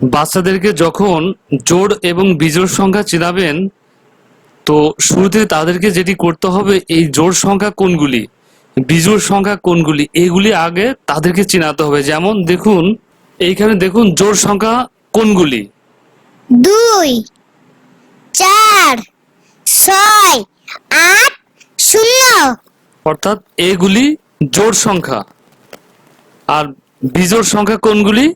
বাচ্চাদেরকে যখন জোড় এবং বিজোড় সংখ্যা চেনাবেন তো শুরুতে তাদেরকে যেটি করতে হবে এই জোড় সংখ্যা কোনগুলি বিজোড় সংখ্যা কোনগুলি এগুলি আগে তাদেরকে চেনাতে হবে। যেমন দেখুন এইখানে দেখুন জোড় সংখ্যা কোনগুলি? দুই চার ছয় আট শূন্য। অর্থাৎ এগুলি জোড় সংখ্যা। আর বিজোড় সংখ্যা কোনগুলি?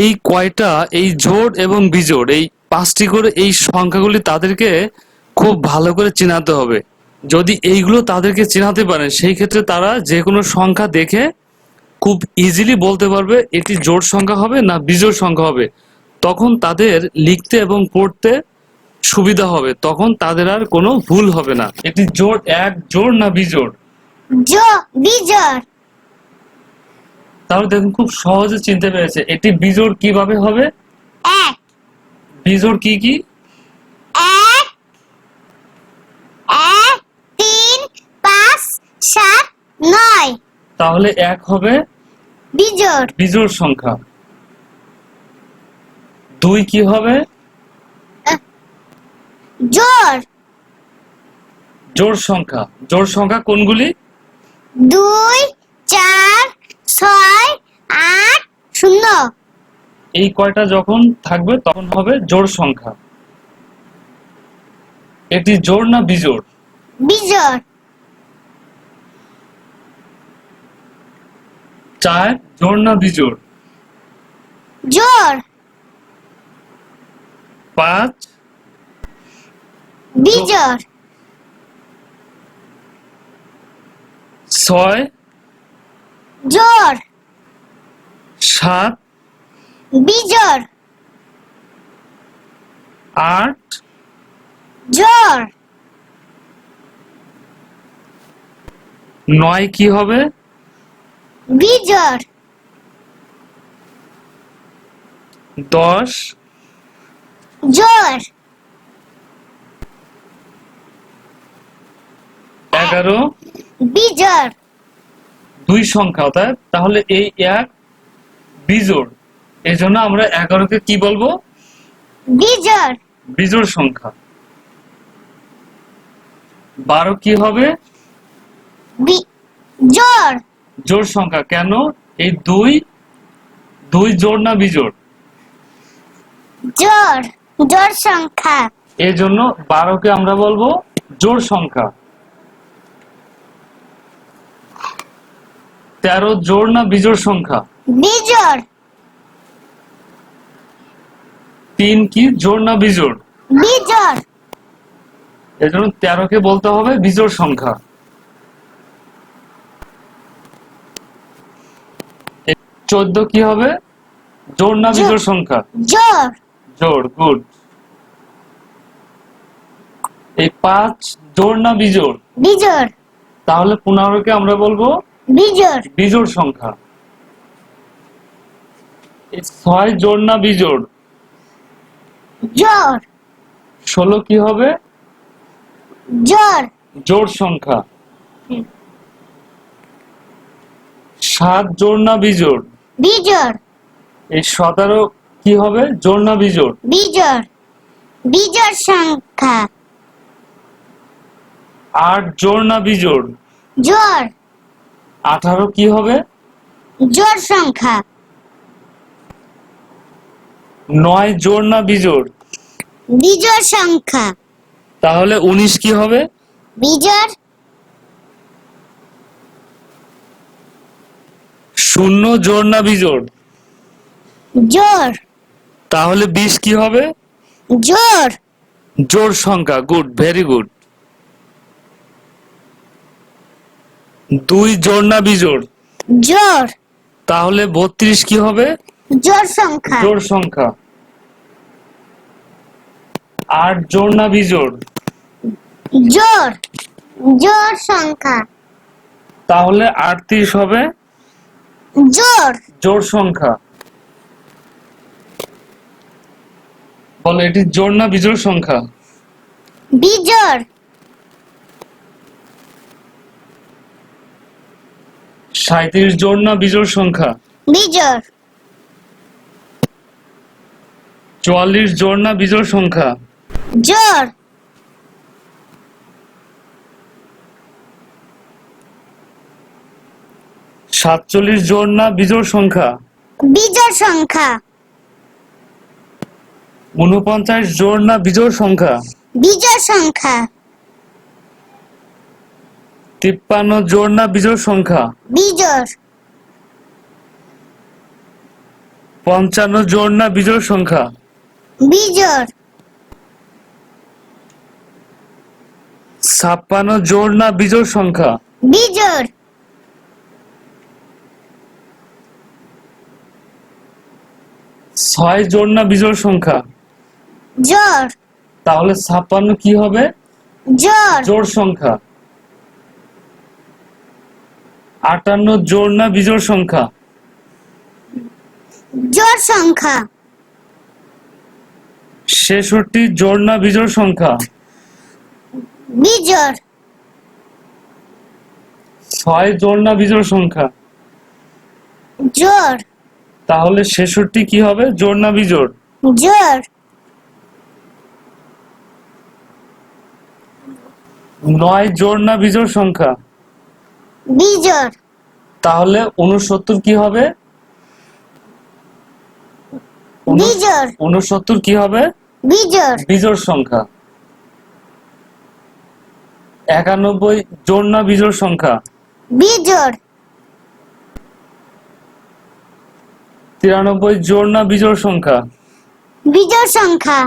এই কয়টা, এই জোড় এবং বিজোড়, এই পাঁচটি করে এই সংখ্যাগুলি তাদেরকে খুব ভালো করে চেনাতে হবে। যদি এইগুলো তাদেরকে চেনাতে পারেন, সেই ক্ষেত্রে তারা যে কোনো সংখ্যা দেখে খুব ইজিলি বলতে পারবে এটি জোড় সংখ্যা হবে না বিজোড় সংখ্যা হবে। তখন তাদের লিখতে এবং পড়তে সুবিধা হবে, তখন তাদের আর কোনো ভুল হবে না। এটি জোড় এক জোড় না বিজোড়? জো তাহলে দেখুন খুব সহজে চিনতে পেরেছে। এটি বিজোড় কীভাবে হবে? এক। বিজোড় কি কি? এক এক তিন পাঁচ সাত নয়। তাহলে এক হবে বিজোড়। বিজোড় সংখ্যা। দুই কি হবে? জোড়। জোড় সংখ্যা। জোড় সংখ্যা কোনগুলি? দুই চার ছয় আট শূন্য। এই কয়টা যখন থাকবে তখন হবে জোড় সংখ্যা। এটি জোড় না বিজোড়? বিজোড়। চার জোড় না বিজোড়? জোড়। পাঁচ। বিজোড়। ছয় জোড় সাত বিজোড়। আট জোড় নয় কি হবে? বিজোড়। দশ জোড় এগারো বিজোড়। দুই সংখ্যা অর্থাৎ তাহলে এই এক বিজোড়। এই জন্য আমরা এগারোকে কি বলব? বিজোড়। বিজোড় সংখ্যা। বারো কি হবে? জোড়। জোড় সংখ্যা। কেন? এই দুই দুই জোড় না বিজোড়? জোড়। জোড় সংখ্যা। এই জন্য বারোকে আমরা বলব জোড় সংখ্যা। তেরো জোড় না বিজোড় সংখ্যা? বিজোড়। তিন কি? জোড় না বিজোড়? বিজোড়। এই জন্য তেরোকে বলতে হবে বিজোড় সংখ্যা। চোদ্দ কি হবে? জোড় না বিজোড় সংখ্যা? জোড়। জোড় গুড। এই পাঁচ জোড় না বিজোড়? বিজোড়। তাহলে পনেরোকে আমরা বলব বিজোড়। বিজোড় সংখ্যা। ছয় জোড় না বিজোড়? জোড়। ষোলো কি হবে? জোড়। জোড় সংখ্যা। সাত জোড় না বিজোড়? বিজোড়। এই সতেরো কি হবে? জোড় না বিজোড়? বিজোড়। বিজোড় সংখ্যা। আট জোড় না বিজোড়? জোড়। আঠারো কি হবে? জোড় সংখ্যা। নয় জোড় না বিজোড়? বিজোড় সংখ্যা। তাহলে উনিশ কি হবে? বিজোড়। শূন্য জোড় না বিজোড়? জোড়। তাহলে বিশ কি হবে? জোড়। জোড় সংখ্যা গুড ভেরি গুড। দুই জোড় না বিজোড়? জোড়। তাহলে বত্রিশ কি হবে? জোড় সংখ্যা। জোড় সংখ্যা। আট জোড় না বিজোড়? জোড়। জোড় সংখ্যা। তাহলে আটত্রিশ হবে। জোড়। জোড় সংখ্যা। বলো এটি জোড় না বিজোড় সংখ্যা? বিজোড়। সাঁত্রিশ জোড় না বিজোড় সংখ্যা? বিজোড়। চুয়াল্লিশ জোড় না বিজোড় সংখ্যা? জোড়। সাতচল্লিশ জোড় না বিজোড় সংখ্যা? বিজোড় সংখ্যা। উনপঞ্চাশ জোড় না বিজোড় সংখ্যা? বিজোড় সংখ্যা। তিপ্পান্ন জোড় না বিজোড় সংখ্যা? বিজোড়। পঞ্চান্ন জোড় না বিজোড় সংখ্যা? বিজোড়। ছাপ্পান্ন জোড় না বিজোড় সংখ্যা? বিজোড়। ছয় জোড় না বিজোড় সংখ্যা? জোড়। তাহলে ছাপ্পান্ন কি হবে? জোড়। জোড় সংখ্যা। আটান্ন জোড় না বিজোড় সংখ্যা? জোড় সংখ্যা। ছেষট্টি জোড় না বিজোড় সংখ্যা? বিজোড়। ছয় জোড় না বিজোড় সংখ্যা? জোড়। তাহলে ছেষট্টি কি হবে? জোড় না বিজোড়? জোড়। নয় জোড় না বিজোড় সংখ্যা? বিজোড়। তাহলে উনসত্তর কি হবে? বিজোড়। উনসত্তর কি হবে? বিজোড়। বিজোড় সংখ্যা। একানব্বই জোড় না বিজোড় সংখ্যা? বিজোড়। তিরানব্বই জোড় না বিজোড় সংখ্যা? বিজোড় সংখ্যা।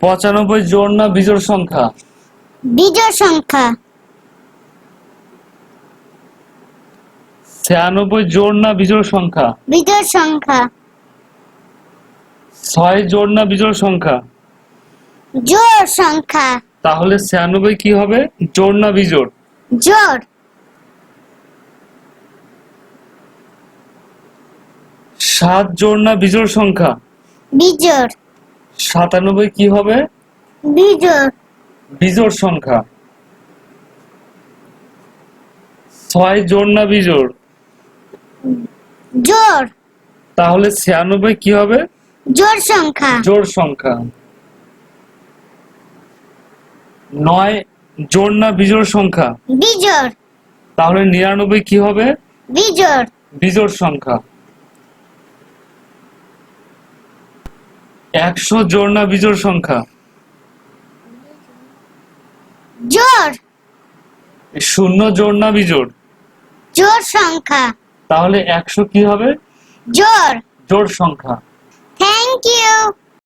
পঁচানব্বই জোড় না বিজোড় সংখ্যা? বিজোড় সংখ্যা। ছিয়ানব্বই জোড় না বিজোড় সংখ্যা? বিজোড় সংখ্যা। ছয় জোড় না বিজোড় সংখ্যা? জোড় সংখ্যা। তাহলে ছিয়ানব্বই কি হবে? জোড় না বিজোড়? জোড়। সাত জোড় না বিজোড় সংখ্যা? বিজোড়। সাতানব্বই কি হবে? বিজোড়। বিজোড় সংখ্যা। ছয় জোড় না বিজোড়? জোড়। তাহলে ছিয়ানব্বই কি হবে? জোড় সংখ্যা। জোড় সংখ্যা। নয় জোড় না বিজোড় সংখ্যা? বিজোড়। তাহলে নিরানব্বই কি হবে? বিজোড়। বিজোড় সংখ্যা। একশো জোর না বিজোড় সংখ্যা। জোর শূন্য জোর না বিজোড়। জোর সংখ্যা। তাহলে একশো কি হবে? জোর জোর সংখ্যা। Thank you.